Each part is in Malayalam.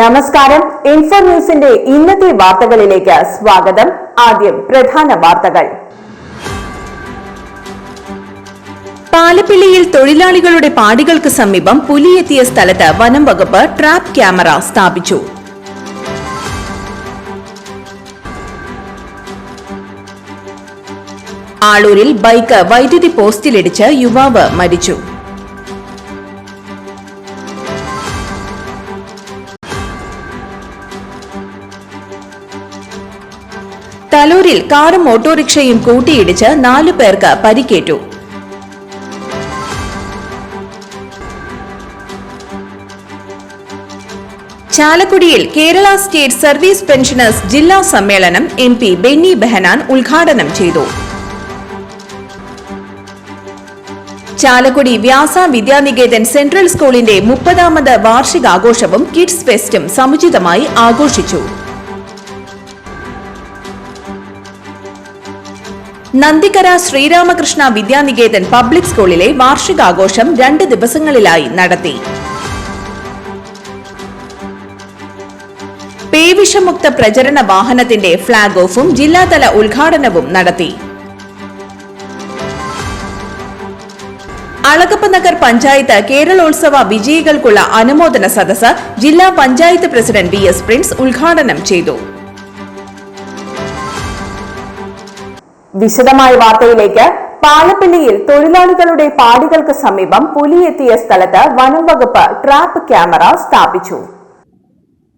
നമസ്കാരം. ഇൻഫോ ന്യൂസിന്റെ ഇന്നത്തെ വാർത്തകളിലേക്ക് സ്വാഗതം. ആദ്യം പ്രധാന വാർത്തകൾ. പാലപ്പിള്ളിയിൽ തൊഴിലാളികളുടെ പാടികൾക്ക് സമീപം പുലിയെത്തിയ സ്ഥലത്ത് വനം വകുപ്പ് ട്രാപ്പ് ക്യാമറ സ്ഥാപിച്ചു. ആളൂരിൽ ബൈക്ക് വൈദ്യുതി പോസ്റ്റിലിടിച്ച് യുവാവ് മരിച്ചു. തലൂരിൽ കാറും ഓട്ടോറിക്ഷയും കൂട്ടിയിടിച്ച് നാലു പേർക്ക് പരിക്കേറ്റു. ചാലക്കുടിയിൽ കേരള സ്റ്റേറ്റ് സർവീസ് പെൻഷനേഴ്സ് ജില്ലാ സമ്മേളനം എം പി ബെന്നി ബെഹനാൻ ഉദ്ഘാടനം ചെയ്തു. ചാലക്കുടി വ്യാസ വിദ്യാനികേതൻ സെൻട്രൽ സ്കൂളിന്റെ മുപ്പതാമത് വാർഷികാഘോഷവും കിഡ്സ് ഫെസ്റ്റും സമുചിതമായി ആഘോഷിച്ചു. നന്ദിക്കര ശ്രീരാമകൃഷ്ണ വിദ്യാനികേതൻ പബ്ലിക് സ്കൂളിലെ വാർഷികാഘോഷം രണ്ട് ദിവസങ്ങളിലായി നടത്തി. പേവിഷമുക്ത പ്രചരണ വാഹനത്തിന്റെ ഫ്ളാഗ് ഓഫും ജില്ലാതല ഉദ്ഘാടനവും നടത്തി. അളകപ്പ നഗർ പഞ്ചായത്ത് കേരളോത്സവ വിജയികൾക്കുള്ള അനുമോദന സദസ്സ് ജില്ലാ panchayat president V S Prince ഉദ്ഘാടനം ചെയ്തു. വിശദമായ വാർത്തയിലേക്ക് പാലപ്പള്ളിയിൽ തൊഴിലാളികളുടെ പാടികൾക്ക് സമീപം പുലിയെത്തിയ സ്ഥലത്ത് വനം വകുപ്പ് ട്രാപ്പ് ക്യാമറ സ്ഥാപിച്ചു.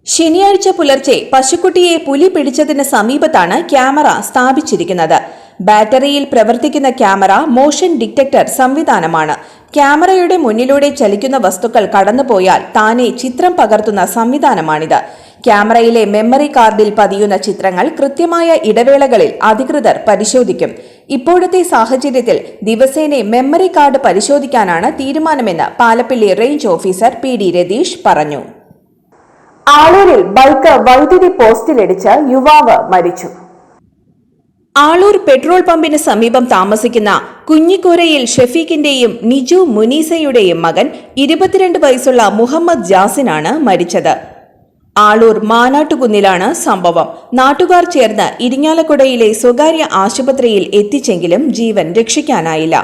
ശനിയാഴ്ച പുലർച്ചെ പശുക്കുട്ടിയെ പുലി പിടിച്ചതിന് സമീപത്താണ് ക്യാമറ സ്ഥാപിച്ചിരിക്കുന്നത്. ബാറ്ററിയിൽ പ്രവർത്തിക്കുന്ന ക്യാമറ മോഷൻ ഡിറ്റക്ടർ സംവിധാനമാണ്. ക്യാമറയുടെ മുന്നിലൂടെ ചലിക്കുന്ന വസ്തുക്കൾ കടന്നുപോയാൽ താനെ ചിത്രം പകർത്തുന്ന സംവിധാനമാണിത്. ക്യാമറയിലെ മെമ്മറി കാർഡിൽ പതിയുന്ന ചിത്രങ്ങൾ കൃത്യമായ ഇടവേളകളിൽ അധികൃതർ പരിശോധിക്കും. ഇപ്പോഴത്തെ സാഹചര്യത്തിൽ ദിവസേന മെമ്മറി കാർഡ് പരിശോധിക്കാനാണ് തീരുമാനമെന്ന് Palappilly range officer P D Ratheesh പറഞ്ഞു. ആളൂരിൽ ബൈക്ക് വൈദ്യുതി പോസ്റ്റിലിടിച്ച് യുവാവ് മരിച്ചു. ആളൂർ പെട്രോൾ പമ്പിന് സമീപം താമസിക്കുന്ന കുഞ്ഞിക്കോരയിൽ ഷെഫീഖിന്റെയും നിജു മുനീസയുടെയും മകൻ ഇരുപത്തിരണ്ട് വയസ്സുള്ള മുഹമ്മദ് ജാസിനാണ് മരിച്ചത്. ആളൂർ മാനാട്ടുകുന്നിലാണ് സംഭവം. നാട്ടുകാർ ചേർന്ന് ഇരിങ്ങാലക്കുടയിലെ സ്വകാര്യ ആശുപത്രിയിൽ എത്തിച്ചെങ്കിലും ജീവൻ രക്ഷിക്കാനായില്ല.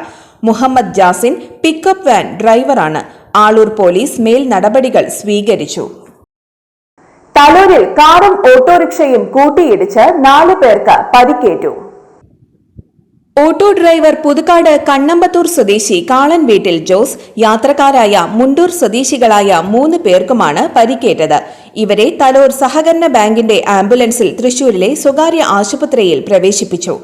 മുഹമ്മദ് ജാസിൻ പിക്കപ്പ് വാൻ ഡ്രൈവറാണ്. ആളൂർ പോലീസ് മേൽ നടപടികൾ സ്വീകരിച്ചു. തലൂരിൽ കാറും ഓട്ടോറിക്ഷയും കൂട്ടിയിടിച്ച് നാലു പേർക്ക് പരിക്കേറ്റു. ഓട്ടോ ഡ്രൈവർ പുതുക്കാട് കണ്ണമ്പത്തൂർ സ്വദേശി കാളൻ വീട്ടിൽ ജോസ് യാത്രക്കാരായ മുണ്ടൂർ സ്വദേശികളായ മൂന്ന് പേർക്കുമാണ് പരിക്കേറ്റത്. ഇവരെ തലൂർ സഹകരണ ബാങ്കിന്റെ ആംബുലൻസിൽ തൃശൂരിലെ സ്വകാര്യ ആശുപത്രിയിൽ പ്രവേശിപ്പിച്ചു.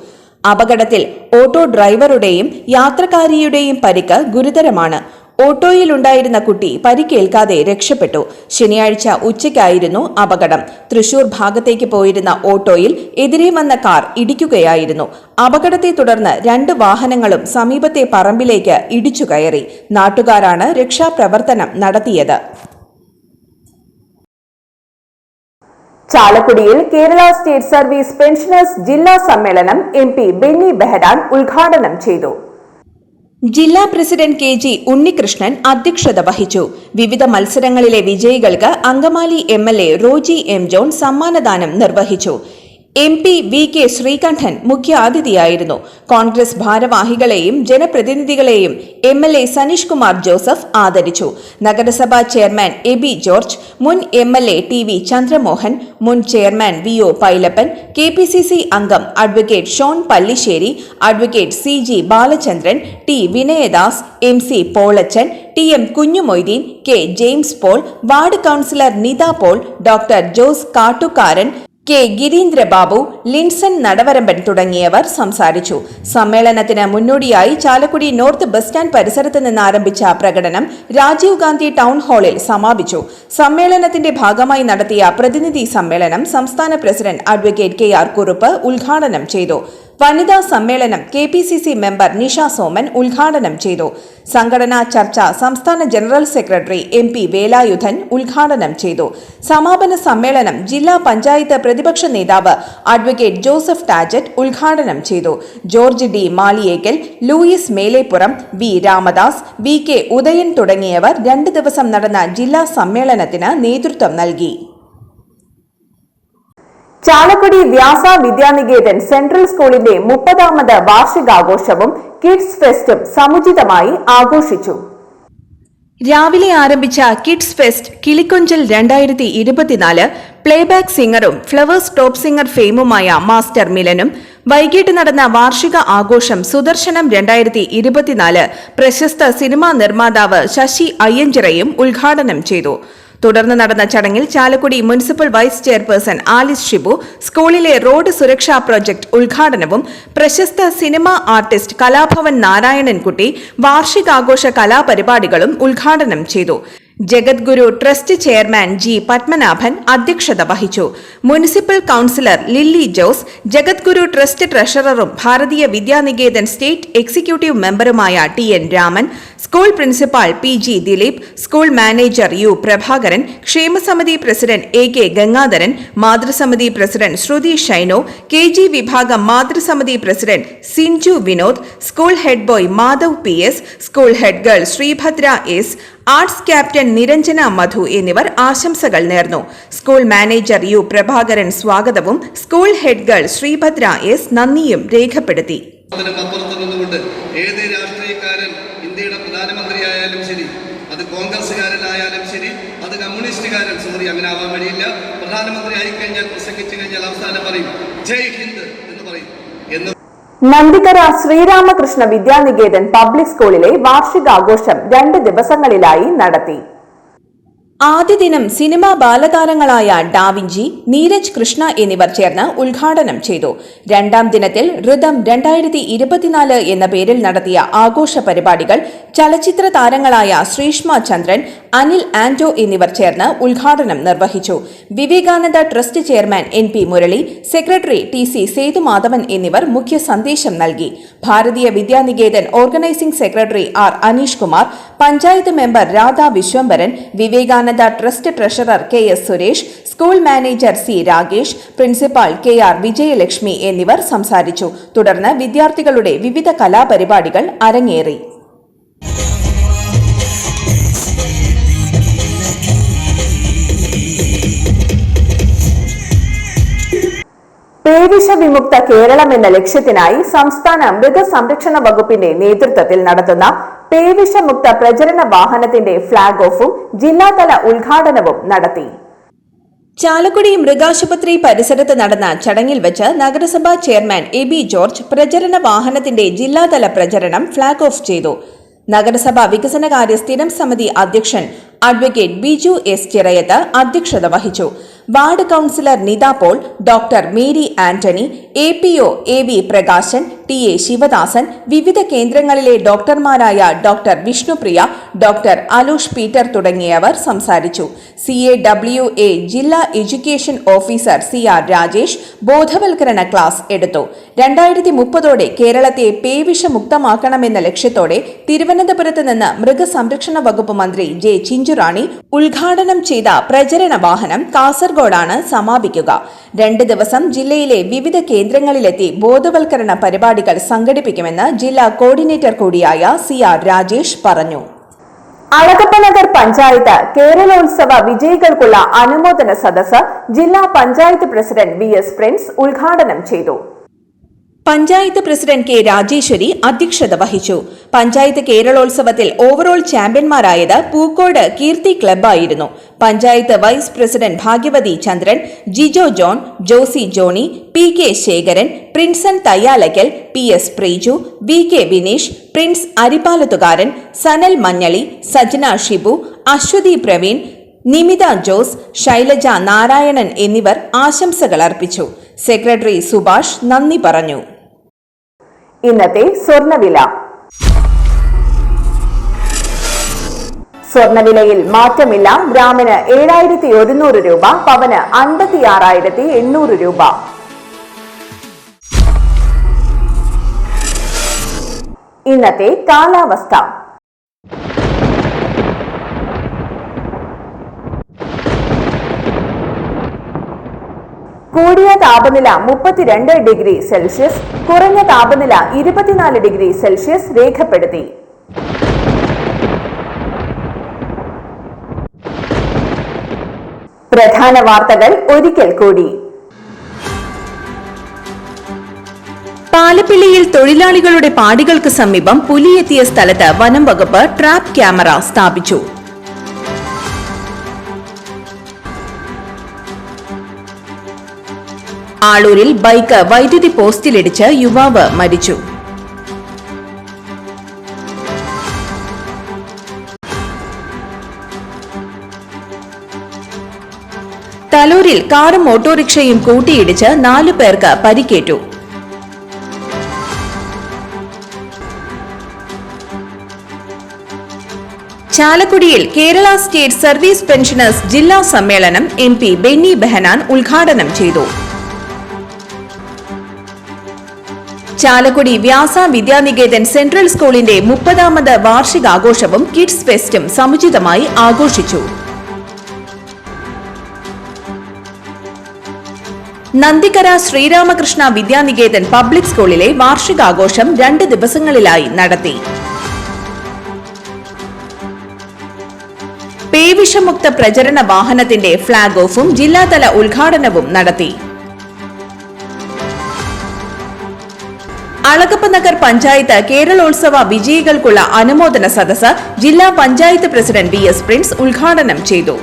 അപകടത്തിൽ ഓട്ടോ ഡ്രൈവറുടെയും യാത്രക്കാരിയുടെയും പരിക്ക് ഗുരുതരമാണ്. ഓട്ടോയിലുണ്ടായിരുന്ന കുട്ടി പരിക്കേൽക്കാതെ രക്ഷപ്പെട്ടു. ശനിയാഴ്ച ഉച്ചയ്ക്കായിരുന്നു അപകടം. തൃശൂർ ഭാഗത്തേക്ക് പോയിരുന്ന ഓട്ടോയിൽ എതിരെ വന്ന കാർ ഇടിക്കുകയായിരുന്നു. അപകടത്തെ തുടർന്ന് രണ്ട് വാഹനങ്ങളും സമീപത്തെ പറമ്പിലേക്ക് ഇടിച്ചുകയറി നാട്ടുകാരാണ് രക്ഷാപ്രവർത്തനം നടത്തിയത്. ചാലക്കുടിയിൽ കേരള സ്റ്റേറ്റ് സർവീസ് പെൻഷനേഴ്സ് ജില്ലാ സമ്മേളനം എം പി ബെന്നി ബെഹ്റാൻ ഉദ്ഘാടനം ചെയ്തു. ജില്ലാ പ്രസിഡന്റ് കെ ജി ഉണ്ണികൃഷ്ണൻ അധ്യക്ഷത വഹിച്ചു. വിവിധ മത്സരങ്ങളിലെ വിജയികൾക്ക് Angamaly M L A Roji M John സമ്മാനദാനം നിർവഹിച്ചു. M P V K Sreekandan മുഖ്യാതിഥിയായിരുന്നു. Congress ഭാരവാഹികളെയും ജനപ്രതിനിധികളെയും M L A Saneesh Kumar Joseph ആദരിച്ചു. നഗരസഭാ ചെയർമാൻ എബി ജോർജ് മുൻ M L A T V Chandramohan മുൻ chairman V O Pailappan K P C C അംഗം advocate Shone Pallissery advocate C G Balachandran T Vinayadas M C Polachan T M Kunjumoideen K James Paul ward councillor Nitha Paul doctor Jose Kattukaran K Girindrababu Linson Nadavaramban തുടങ്ങിയവർ സംസാരിച്ചു. സമ്മേളനത്തിന് മുന്നോടിയായി ചാലക്കുടി നോർത്ത് ബസ് സ്റ്റാൻഡ് പരിസരത്ത് നിന്ന് ആരംഭിച്ച പ്രകടനം രാജീവ് ഗാന്ധി ടൗൺ ഹാളിൽ സമാപിച്ചു. സമ്മേളനത്തിന്റെ ഭാഗമായി നടത്തിയ പ്രതിനിധി സമ്മേളനം സംസ്ഥാന president advocate K R Kurup ഉദ്ഘാടനം ചെയ്തു. വനിതാ സമ്മേളനം K P C C member Nisha Soman ഉദ്ഘാടനം ചെയ്തു. സംഘടനാ ചർച്ച സംസ്ഥാന general secretary M P Velayudhan ഉദ്ഘാടനം ചെയ്തു. സമാപന സമ്മേളനം ജില്ലാ പഞ്ചായത്ത് പ്രതിപക്ഷ നേതാവ് അഡ്വക്കേറ്റ് ജോസഫ് ടാജറ്റ് ഉദ്ഘാടനം ചെയ്തു. George D Maliyekkal Louis Melepuram V Ramadas V K Udayan തുടങ്ങിയവർ രണ്ട് ദിവസം നടന്ന ജില്ലാ സമ്മേളനത്തിന് നേതൃത്വം നൽകി. ചാലക്കുടി വ്യാസ വിദ്യാനികേതൻ സെൻട്രൽ സ്കൂളിന്റെ മുപ്പതാമത് വാർഷികാഘോഷവും കിഡ്സ് ഫെസ്റ്റും സമുചിതമായി ആഘോഷിച്ചു. രാവിലെ ആരംഭിച്ച കിഡ്സ് ഫെസ്റ്റ് കിളിക്കൊഞ്ചൽ രണ്ടായിരത്തി ഇരുപത്തിനാല് പ്ലേബാക്ക് സിംഗറും ഫ്ലവേഴ്സ് ടോപ്പ് സിംഗർ ഫെയിമുമായ മാസ്റ്റർ മിലനും വൈകിട്ട് നടന്ന വാർഷിക ആഘോഷം സുദർശനം രണ്ടായിരത്തി ഇരുപത്തിനാല് പ്രശസ്ത സിനിമാ നിർമ്മാതാവ് ശശി അയ്യഞ്ചിറയും ഉദ്ഘാടനം ചെയ്തു. തുടർന്ന് നടന്ന ചടങ്ങിൽ Chalakudy municipal vice chairperson Alice Shibu സ്കൂളിലെ റോഡ് സുരക്ഷാ പ്രൊജക്ട് ഉദ്ഘാടനവും പ്രശസ്ത സിനിമാ ആർട്ടിസ്റ്റ് കലാഭവൻ നാരായണൻകുട്ടി വാർഷികാഘോഷ കലാപരിപാടികളും ഉദ്ഘാടനം ചെയ്തു. Jagadguru trust chairman G Padmanabhan അധ്യക്ഷത വഹിച്ചു. Municipal councillor Lilly Jose Jagadguru trust ട്രഷററും Bharatiya Vidyaniketan state executive മെമ്പറുമായ T N Raman school principal P G Dileep school manager U Prabhakaran ക്ഷേമസമിതി president A K Gangadharan മാതൃസമിതി president Shruthi Shyno K G വിഭാഗം മാതൃസമിതി president Sinju Vinod school head boy Madhav P S school head girl Sreebhadra S arts captain Niranjana Madhu എന്നിവർ ആശംസകൾ നേർന്നു. സ്കൂൾ മാനേജർ യു പ്രഭാകരൻ സ്വാഗതവും school head girl Sreebhadra S നന്ദിയും രേഖപ്പെടുത്തി. ഏത് രാഷ്ട്രീയക്കാരൻ ഇന്ത്യയുടെ പ്രധാനമന്ത്രിയായാലും ശരി അത് കോൺഗ്രസ്സുകാരനായാലും ശരി അത് കമ്മ്യൂണിസ്റ്റുകാരൻ സോറി അങ്ങനെ ആവാൻ വഴിയില്ല. പ്രധാനമന്ത്രി ആയിക്കഴിഞ്ഞാൽ പ്രസംഗിച്ചു കഴിഞ്ഞാൽ അവസാനം പറയും ജയ് ഹിന്ദ് എന്ന് പറയും. എന്ന് നന്ദിക്കര ശ്രീരാമകൃഷ്ണ വിദ്യാനികേതൻ പബ്ലിക് സ്കൂളിലെ വാർഷികാഘോഷം രണ്ട് ദിവസങ്ങളിലായി നടത്തി. ആദ്യ ദിനം സിനിമാ ബാലതാരങ്ങളായ ഡാവിഞ്ചി നീരജ് കൃഷ്ണ എന്നിവർ ചേർന്ന് ഉദ്ഘാടനം ചെയ്തു. രണ്ടാം ദിനത്തിൽ ഋതം രണ്ടായിരത്തി ഇരുപത്തിനാല് എന്ന പേരിൽ നടത്തിയ ആഘോഷ പരിപാടികൾ ചലച്ചിത്ര താരങ്ങളായ ശ്രീഷ്മ ചന്ദ്രൻ അനിൽ ആന്റോ എന്നിവർ ചേർന്ന് ഉദ്ഘാടനം നിർവഹിച്ചു. Vivekananda trust chairman N P Murali secretary T C Sethumadhavan എന്നിവർ മുഖ്യ സന്ദേശം നൽകി. Bharatiya Vidyaniketan organising secretary R Aneesh Kumar panchayat member Radha Viswambharan Vivekananda trust treasurer K S Suresh school manager C Rakesh principal K R Vijayalakshmi എന്നിവർ സംസാരിച്ചു. തുടർന്ന് വിദ്യാർത്ഥികളുടെ വിവിധ കലാപരിപാടികൾ അരങ്ങേറി. പേവിഷ വിമുക്ത കേരളം എന്ന ലക്ഷ്യത്തിനായി സംസ്ഥാന മൃഗസംരക്ഷണ വകുപ്പിന്റെ നേതൃത്വത്തിൽ നടത്തുന്ന പേവിഷമുക്ത പ്രചരണ വാഹനത്തിന്റെ ഫ്ളാഗ് ഓഫും ജില്ലാതല ഉദ്ഘാടനവും നടത്തി. ചാലക്കുടി മൃഗാശുപത്രി പരിസരത്ത് നടന്ന ചടങ്ങിൽ വെച്ച് നഗരസഭാ ചെയർമാൻ എ ബി ജോർജ് പ്രചരണ വാഹനത്തിന്റെ ജില്ലാതല പ്രചരണം ഫ്ളാഗ് ഓഫ് ചെയ്തു. നഗരസഭാ വികസനകാര്യ സ്ഥിരം സമിതി അധ്യക്ഷൻ അഡ്വക്കേറ്റ് ബിജു എസ് ചിറയത്ത് അധ്യക്ഷത വഹിച്ചു. Ward councillor Nitha Paul doctor Mary Antony A P O A V Prakashan T A Sivadasan വിവിധ കേന്ദ്രങ്ങളിലെ ഡോക്ടർമാരായ doctor Vishnupriya doctor Aloosh Peter തുടങ്ങിയവർ സംസാരിച്ചു. സി എ ഡബ്ല്യു എ ജില്ലാ education officer C R Rajesh ബോധവൽക്കരണ ക്ലാസ് എടുത്തു. രണ്ടായിരത്തി മുപ്പതോടെ കേരളത്തെ പേവിഷമുക്തമാക്കണമെന്ന ലക്ഷ്യത്തോടെ തിരുവനന്തപുരത്ത് നിന്ന് മൃഗസംരക്ഷണ വകുപ്പ് മന്ത്രി ജെ ചിഞ്ചുറാണി ഉദ്ഘാടനം ചെയ്ത പ്രചരണ വാഹനം കാസർഗോഡാണ് സമാപിക്കുക. രണ്ട് ദിവസം ജില്ലയിലെ വിവിധ കേന്ദ്രങ്ങളിലെത്തി ബോധവൽക്കരണ പരിപാടികൾ സംഘടിപ്പിക്കുമെന്ന് ജില്ലാ കോർഡിനേറ്റർ കൂടിയായ സി ആർ രാജേഷ് പറഞ്ഞു. അളകപ്പനഗർ പഞ്ചായത്ത് കേരളോത്സവ വിജയികൾക്കുള്ള അനുമോദന സദസ്സ് ജില്ലാ panchayat president V S Prince ഉദ്ഘാടനം ചെയ്തു. പഞ്ചായത്ത് പ്രസിഡന്റ് കെ രാജേശ്വരി അധ്യക്ഷത വഹിച്ചു. പഞ്ചായത്ത് കേരളോത്സവത്തിൽ ഓവറോൾ ചാമ്പ്യന്മാരായത് Pookode Keerthi ക്ലബ്ബായിരുന്നു. Panchayat vice president Bhagyavathi Chandran Jijo John Josy Johnny P K Sekharan Prinson Thayyalakkal P S Preeju V K Vineesh Prince Arippalathukaran Sanal Manjali Sajana Shibu Aswathy Praveen Nimitha Jose Shylaja Narayanan എന്നിവർ ആശംസകൾ അർപ്പിച്ചു. സെക്രട്ടറി സുഭാഷ് നന്ദി പറഞ്ഞു. ഇന്നത്തെ സ്വർണവില. സ്വർണവിലയിൽ മാറ്റമില്ല. ഗ്രാമിന് ഏഴായിരത്തി ഒരുന്നൂറ് രൂപ പവന് അൻപത്തി ആറായിരത്തി എണ്ണൂറ് രൂപ. ഇന്നത്തെ കാലാവസ്ഥ. കൂടിയ താപനില മുപ്പത്തിരണ്ട് ഡിഗ്രി സെൽഷ്യസ് കുറഞ്ഞ താപനില ഇരുപത്തിനാല് ഡിഗ്രി സെൽഷ്യസ് രേഖപ്പെടുത്തി. പ്രധാന വാർത്തകൾ ഒരിക്കൽ കൂടി. പാലപ്പിള്ളിയിൽ തൊഴിലാളികളുടെ പാടികൾക്ക് സമീപം പുലിയെത്തിയ സ്ഥലത്ത് വനം വകുപ്പ് ട്രാപ്പ് ക്യാമറ സ്ഥാപിച്ചു. ആളൂരിൽ ബൈക്ക് വൈദ്യുതി പോസ്റ്റിലിടിച്ച് യുവാവ് മരിച്ചു. തലൂരിൽ കാറും ഓട്ടോറിക്ഷയും കൂട്ടിയിടിച്ച് നാലു പേർക്ക് പരിക്കേറ്റു. ചാലക്കുടിയിൽ കേരള സ്റ്റേറ്റ് സർവീസ് പെൻഷനേഴ്സ് ജില്ലാ സമ്മേളനം എം പി ബെന്നി ബെഹനാൻ ഉദ്ഘാടനം ചെയ്തു. ചാലക്കുടി വ്യാസ വിദ്യാനികേതൻ സെൻട്രൽ സ്കൂളിന്റെ മുപ്പതാമത് വാർഷികാഘോഷവും കിഡ്സ് ഫെസ്റ്റും സമുചിതമായി ആഘോഷിച്ചു. നന്ദിക്കര ശ്രീരാമകൃഷ്ണ വിദ്യാനികേതൻ പബ്ലിക് സ്കൂളിലെ വാർഷികാഘോഷം രണ്ട് ദിവസങ്ങളിലായി നടത്തി. പേവിഷമുക്ത പ്രചരണ വാഹനത്തിന്റെ ഫ്ളാഗ് ഓഫും ജില്ലാതല ഉദ്ഘാടനവും നടത്തി. അളകപ്പ നഗർ പഞ്ചായത്ത് കേരളോത്സവ വിജയികൾക്കുള്ള അനുമോദന സദസ് ജില്ലാ panchayat president V S Prince ഉദ്ഘാടനം ചെയ്തു.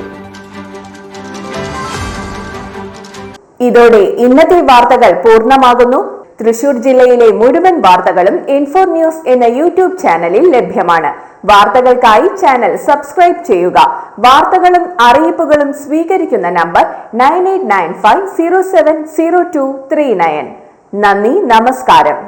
ഇതോടെ ഇന്നത്തെ വാർത്തകൾ പൂർണമാകുന്നു. തൃശൂർ ജില്ലയിലെ മുഴുവൻ വാർത്തകളും ഇൻഫോ ന്യൂസ് എന്ന യൂട്യൂബ് ചാനലിൽ ലഭ്യമാണ്. വാർത്തകൾക്കായി ചാനൽ സബ്സ്ക്രൈബ് ചെയ്യുക. വാർത്തകളും അറിയിപ്പുകളും സ്വീകരിക്കുന്ന number nine eight nine five zero seven zero two three nine. നന്ദി നമസ്കാരം.